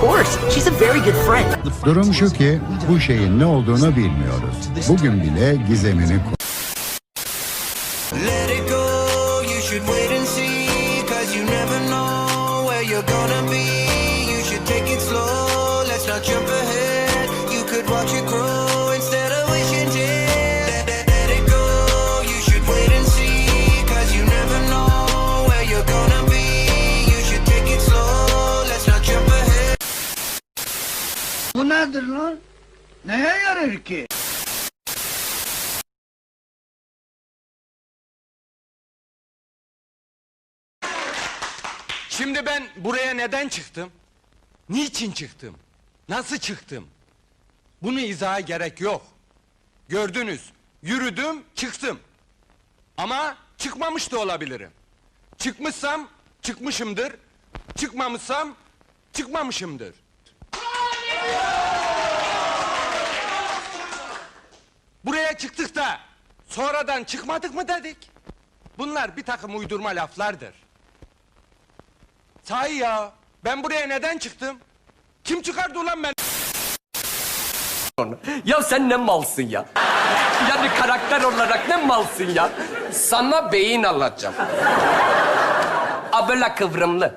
of course. She's a very good friend. Durum şu ki bu şeyin ne olduğunu bilmiyoruz. Bugün bile gizemini Let it go, you should wait and see. Cause you never know where you're gonna be. You should take it slow, let's not jump ahead. You could watch it nedir lan? Neye yarar ki? Şimdi ben buraya neden çıktım? Niçin çıktım? Nasıl çıktım? Bunu izaha gerek yok. Gördünüz. Yürüdüm, çıktım. Ama çıkmamış da olabilirim. Çıkmışsam çıkmışımdır. Çıkmamışsam çıkmamışımdır. Buraya çıktık da sonradan çıkmadık mı dedik? Bunlar bir takım uydurma laflardır. Sahi ya. Ben buraya neden çıktım? Kim çıkardı ulan ben? Ya sen ne malsın ya? Yani karakter olarak ne malsın ya? Sana beyin alacağım. A böyle kıvrımlı.